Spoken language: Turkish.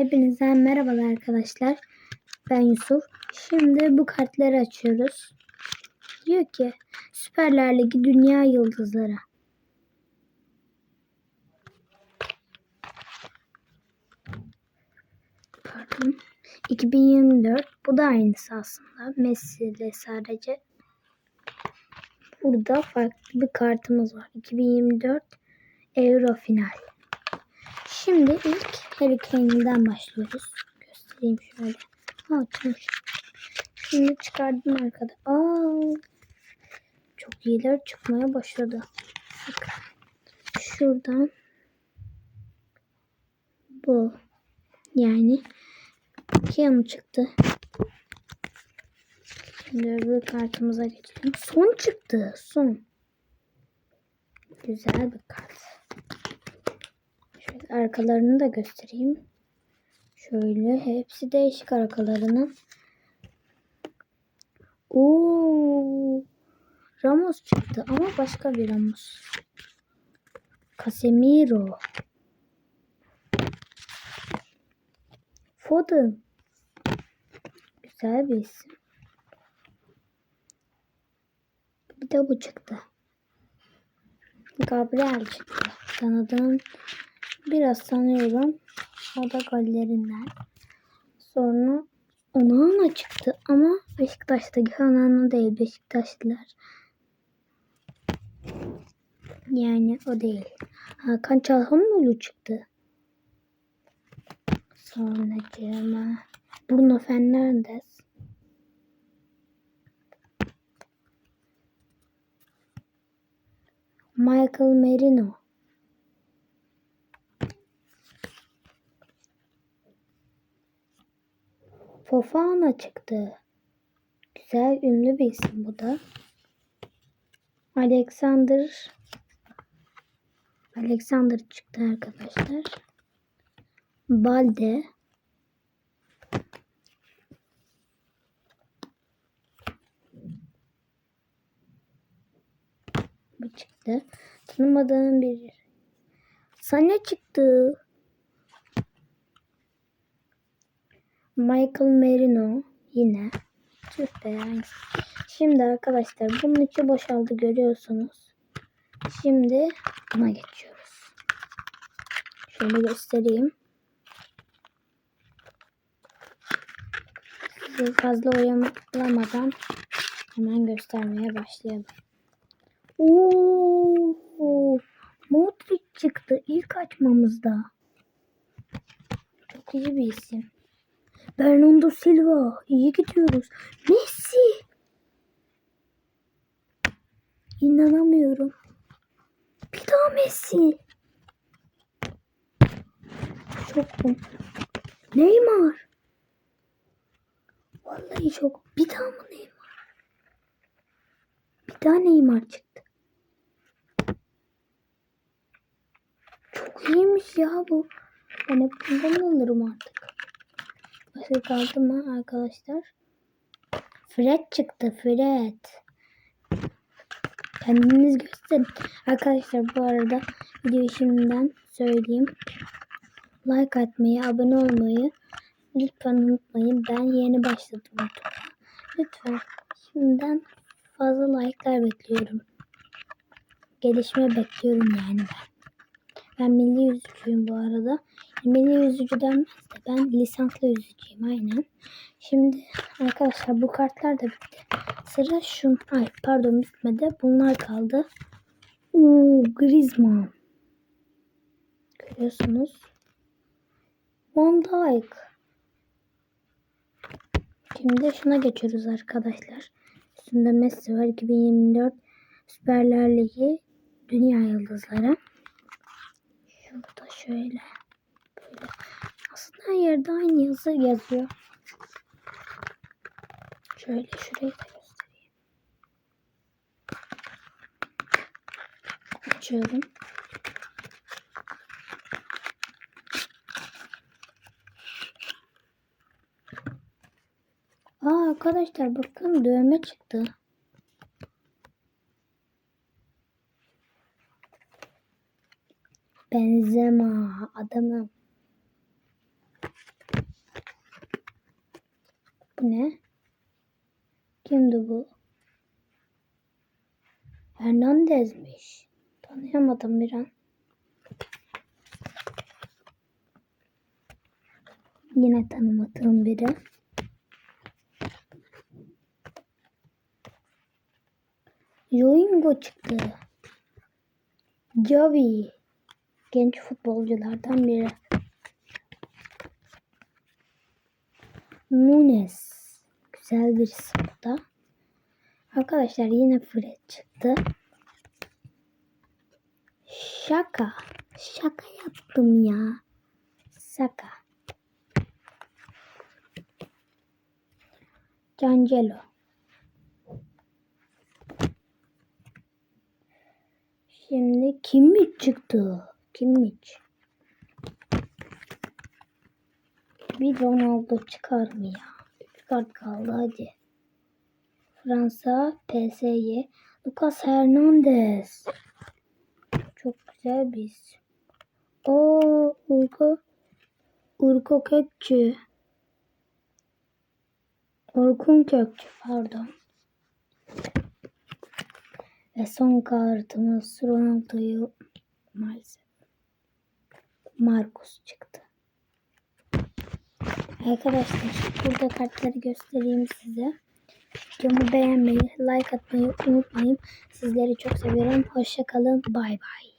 Hepinize merhabalar arkadaşlar. Ben Yusuf. Şimdi bu kartları açıyoruz. Diyor ki Süperler Ligi Dünya Yıldızları. Pardon. 2024. Bu da aynısı aslında. Messi ile sadece. Burada farklı bir kartımız var. 2024 Euro final. Şimdi ilk Harry Kane'den başlıyoruz. Göstereyim şöyle. Ha. Şimdi çıkardım arkada. Aa, çok iyiler çıkmaya başladı. Bakın. Şuradan bu. Yani Kim çıktı. Şimdi öbür kartımıza geçelim. Son çıktı. Son. Güzel bir kart. Arkalarını da göstereyim. Şöyle hepsi değişik arkalarının. Oo! Ramos çıktı ama başka bir Ramos. Casemiro. Foden. Güzel bir isim. Bir de bu çıktı. Gabriel çıktı. Tanıdığım biraz tanıyorum. O da gollerinden. Sonra Onana çıktı ama Beşiktaş'taki Onana değil Beşiktaşlılar. Yani o değil. Hakan Çalhanoğlu çıktı. Sonra cama Bruno Fernandes. Michael Merino. Fofana çıktı. Güzel ünlü bir isim bu da. Alexander Alexander çıktı arkadaşlar. Balde Bu çıktı. Tanımadığım bir Sana çıktı. Michael Merino yine. Tüh. Şimdi arkadaşlar bunun içi boşaldı görüyorsunuz. Şimdi buna geçiyoruz. Şöyle göstereyim. Sizi fazla oyalamadan hemen göstermeye başlayalım. Oo, Modric çıktı ilk açmamızda. Çok iyi bir isim. Bernardo Silva. iyi gidiyoruz. Messi. İnanamıyorum. Bir daha Messi. Şokum. Neymar. Vallahi çok. Bir daha mı Neymar? Bir daha Neymar çıktı. Çok iyiymiş ya bu. Ben hep bundan alırım artık. Kaldı mı arkadaşlar? Fred çıktı. Fred. Kendiniz gösterin. Arkadaşlar bu arada videoyu şimdiden söyleyeyim. Like atmayı, abone olmayı lütfen unutmayın. Ben yeni başladım YouTube'a. Lütfen şimdiden fazla like'lar bekliyorum. Gelişme bekliyorum yani ben. Ben milli yüzücüyüm bu arada. Milli yüzücü denmez de ben lisanslı yüzücüyüm aynen. Şimdi arkadaşlar bu kartlar da bitti. Sıra şu. Ay pardon bitmedi. Bunlar kaldı. Uuu Griezmann. Görüyorsunuz. Van Dijk. Şimdi şuna geçiyoruz arkadaşlar. Üstünde Messi var. 2024 Süperler Ligi Dünya Yıldızları. Şurada şöyle. Aslında her yerde aynı yazı yazıyor. Şöyle şurayı da göstereyim. Açıyorum. Aa arkadaşlar bakın dövme çıktı. Benzema adamım. Ne? Kimdi bu? Hernandez'miş. Tanıyamadım bir an. Yine tanımadığım biri. Joingo çıktı. Javi. Genç futbolculardan biri. Nunes. Güzel bir da. Arkadaşlar yine Fred çıktı. Şaka. Şaka yaptım ya. Şaka. Cancelo. Şimdi Kimmich çıktı. Kimmich. Bir Ronaldo çıkar mı ya? Bir kart kaldı hadi. Fransa PSG Lucas Hernandez. Çok güzel isim. Oo, Urko Urko Kökçü. Orkun Kökçü pardon. Ve son kartımız Ronaldo'yu maalesef Marcus çıktı. Arkadaşlar burada kartları göstereyim size. Videomu beğenmeyi, like atmayı unutmayın. Sizleri çok seviyorum. Hoşçakalın. Bay bay.